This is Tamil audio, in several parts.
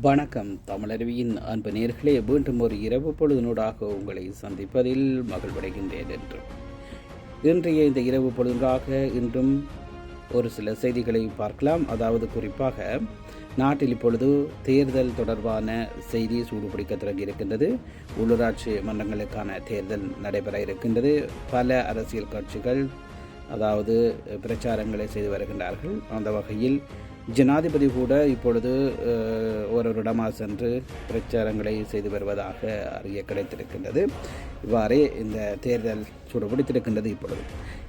வணக்கம். தமிழருவியின் அன்பு நேர்களே மீண்டும் ஒரு இரவு பொழுதினூடாக உங்களை சந்திப்பதில் மகிழ்வடைகின்றேன் என்று. இன்றைய இந்த இரவு பொழுதுனாக இன்றும் ஒரு சில செய்திகளை பார்க்கலாம். அதாவது குறிப்பாக நாட்டில் இப்பொழுது தேர்தல் தொடர்பான செய்தி சூடுபிடிக்க தொடங்கி இருக்கின்றது உள்ளூராட்சி மன்றங்களுக்கான தேர்தல் நடைபெற இருக்கின்றது. பல அரசியல் கட்சிகள் அதாவது பிரச்சாரங்களை செய்து வருகின்றார்கள். அந்த வகையில் ஜனாதிபதி கூட இப்பொழுது ஒருவரிடமாக ஒரு சென்று பிரச்சாரங்களை செய்து வருவதாக அறிய கிடைத்திருக்கின்றது. இவ்வாறே இந்த தேர்தல் சூடுபிடித்திருக்கின்றது இப்பொழுது.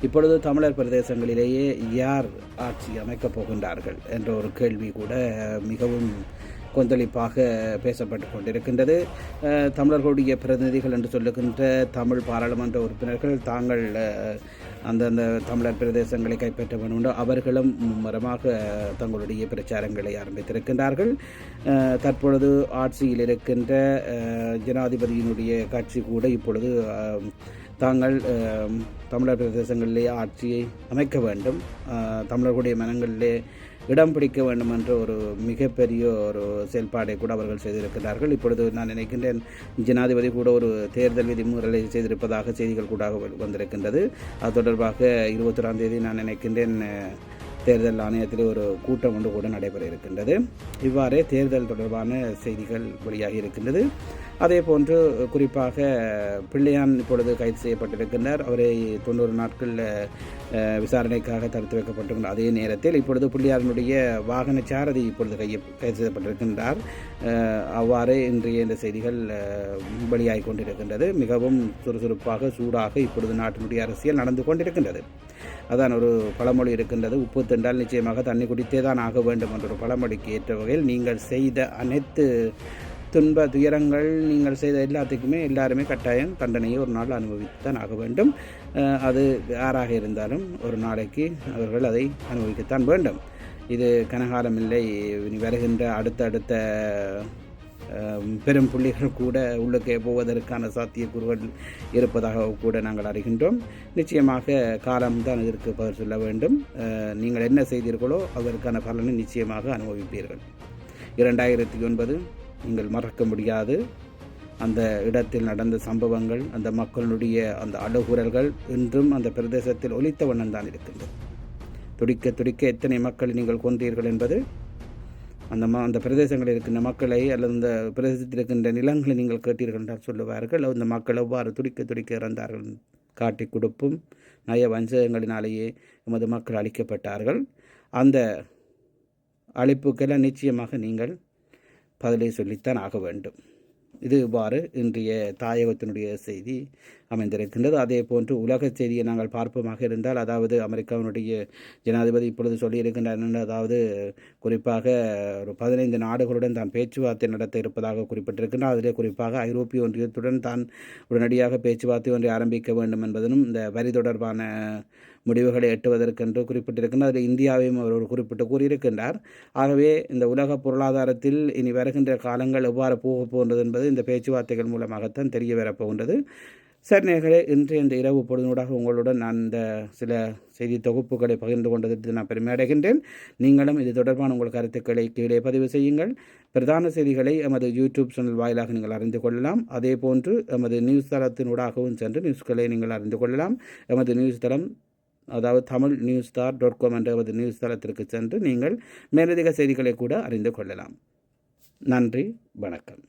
இப்பொழுது தமிழர் பிரதேசங்களிலேயே யார் ஆட்சி அமைக்கப் போகின்றார்கள் என்ற ஒரு கேள்வி கூட மிகவும் கொந்தளிப்பாக பேசப்பட்டு கொண்டிருக்கின்றது. தமிழர்களுடைய பிரதிநிதிகள் என்று சொல்லுகின்ற தமிழ் பாராளுமன்ற உறுப்பினர்கள் தாங்கள் அந்தந்த தமிழர் பிரதேசங்களை கைப்பற்ற வேண்டும் அவர்களும் மும்மரமாக தங்களுடைய பிரச்சாரங்களை ஆரம்பித்திருக்கின்றார்கள். தற்பொழுது ஆட்சியில் இருக்கின்ற ஜனாதிபதியினுடைய கட்சி கூட இப்பொழுது தாங்கள் தமிழர் பிரதேசங்களிலே ஆட்சியை அமைக்க வேண்டும். தமிழர்களுடைய மனங்களிலே இடம் பிடிக்க வேண்டும் என்ற ஒரு மிகப்பெரிய ஒரு செயல்பாடை கூட அவர்கள் செய்திருக்கிறார்கள். இப்பொழுது நான் நினைக்கின்றேன் ஜனாதிபதி கூட ஒரு தேர்தல் விதிமுறைகளை செய்திருப்பதாக செய்திகள் கூட வந்திருக்கின்றது. அது தொடர்பாக இருபத்தொராம் தேதி நான் நினைக்கின்றேன் தேர்தல் ஆணையத்தில் ஒரு கூட்டம் ஒன்று கூட நடைபெற இருக்கின்றது. இவ்வாறே தேர்தல் தொடர்பான செய்திகள் வெளியாகி இருக்கின்றது. அதே போன்று குறிப்பாக பிள்ளையான் இப்பொழுது கைது செய்யப்பட்டிருக்கின்றார். அவரை தொண்ணூறு நாட்கள் விசாரணைக்காக தடுத்து வைக்கப்பட்டிருக்கின்ற அதே நேரத்தில் இப்பொழுது பிள்ளையாரனுடைய வாகன சாரதி இப்பொழுது கைய கைது செய்யப்பட்டிருக்கின்றார். அவ்வாறு அவ்வாறே இன்றைய இந்த செய்திகள் வெளியாகி கொண்டிருக்கின்றது. மிகவும் சுறுசுறுப்பாக சூடாக இப்பொழுது நாட்டினுடைய அரசியல் நடந்து கொண்டிருக்கின்றது. அதான் ஒரு பழமொழி இருக்கின்றது. உப்பு திண்டால் நிச்சயமாக தண்ணி குடித்தே தான் ஆக வேண்டும் என்ற பழமொழிக்கு ஏற்ற வகையில் நீங்கள் செய்த அனைத்து துன்ப துயரங்கள் நீங்கள் செய்த எல்லாத்துக்குமே எல்லாருமே கட்டாயம் தண்டனையை ஒரு நாள் அனுபவித்துத்தான் ஆக வேண்டும். அது யாராக இருந்தாலும் ஒரு நாளைக்கு அவர்கள் அதை அனுபவிக்கத்தான் வேண்டும். இது கனகாலம் இல்லை இனி வருகின்ற அடுத்த அடுத்த பெரும் புள்ளிகள் கூட உள்ளுக்கே போவதற்கான சாத்தியக்கூறுகள் இருப்பதாக கூட நாங்கள் அறிகின்றோம். நிச்சயமாக காலம்தான் இதற்கு பதில் சொல்ல வேண்டும். நீங்கள் என்ன செய்தீர்களோ அதற்கான பலனை நிச்சயமாக அனுபவிப்பீர்கள். இரண்டாயிரத்தி ஒன்பது நீங்கள் மறக்க முடியாது. அந்த இடத்தில் நடந்த சம்பவங்கள் அந்த மக்களுடைய அந்த அழுகுரல்கள் இன்றும் அந்த பிரதேசத்தில் ஒலித்த வண்ணம் தான் இருக்கின்றது. துடிக்க துடிக்க எத்தனை மக்களை நீங்கள் கொன்றீர்கள் என்பது அந்த ம அந்த பிரதேசங்களில் இருக்கின்ற மக்களை அல்லது அந்த பிரதேசத்தில் இருக்கின்ற நிலங்களை நீங்கள் கேட்டீர்கள் என்றால் சொல்லுவார்கள். அந்த மக்கள் எவ்வாறு துடிக்க துடிக்க இறந்தார்கள்? காட்டி கொடுப்பும் நய வஞ்சகங்களினாலேயே எமது மக்கள் அழிக்கப்பட்டார்கள். அந்த அழைப்புக்கெல்லாம் நிச்சயமாக நீங்கள் பதிலை சொல்லித்தான் ஆக வேண்டும். இது இவ்வாறு இன்றைய தாயகத்தினுடைய செய்தி அமைந்திருக்கின்றது. அதே போன்று உலக செய்தியை நாங்கள் பார்ப்போமாக இருந்தால் அதாவது அமெரிக்காவினுடைய ஜனாதிபதி இப்பொழுது சொல்லியிருக்கின்றார் அதாவது குறிப்பாக ஒரு பதினைந்து நாடுகளுடன் தான் பேச்சுவார்த்தை நடத்த இருப்பதாக குறிப்பிட்டிருக்கின்றார். அதிலே குறிப்பாக ஐரோப்பிய ஒன்றியத்துடன் தான் உடனடியாக பேச்சுவார்த்தை ஒன்றை ஆரம்பிக்க வேண்டும் என்பதனும் இந்த வரி தொடர்பான முடிவுகளை எட்டுவதற்கென்று குறிப்பிட்டிருக்கின்றார் அதில் இந்தியாவையும் அவர் ஒரு குறிப்பிட்டு கூறியிருக்கின்றார். ஆகவே இந்த உலக பொருளாதாரத்தில் இனி வருகின்ற காலங்கள் எவ்வாறு போகப் போகின்றது என்பது இந்த பேச்சுவார்த்தைகள் மூலமாகத்தான் தெரிய வரப்போகின்றது சரி நேர்களே இன்று இந்த இரவு பொழுதுனூடாக உங்களுடன் நான் இந்த சில செய்தி தொகுப்புகளை பகிர்ந்து கொண்டதற்கு நான் பெருமை அடைகின்றேன். நீங்களும் இது தொடர்பான உங்கள் கருத்துக்களை கீழே பதிவு செய்யுங்கள். பிரதான செய்திகளை எமது யூடியூப் சேனல் வாயிலாக நீங்கள் அறிந்து கொள்ளலாம். அதே போன்று எமது நியூஸ் தளத்தினூடாகவும் சென்று நியூஸ்களை நீங்கள் அறிந்து கொள்ளலாம். எமது நியூஸ் தளம் அதாவது Tamil news star dot com என்ற ஒரு நியூஸ் தளத்திற்கு சென்று நீங்கள் மேலதிக செய்திகளை கூட அறிந்து கொள்ளலாம். நன்றி வணக்கம்.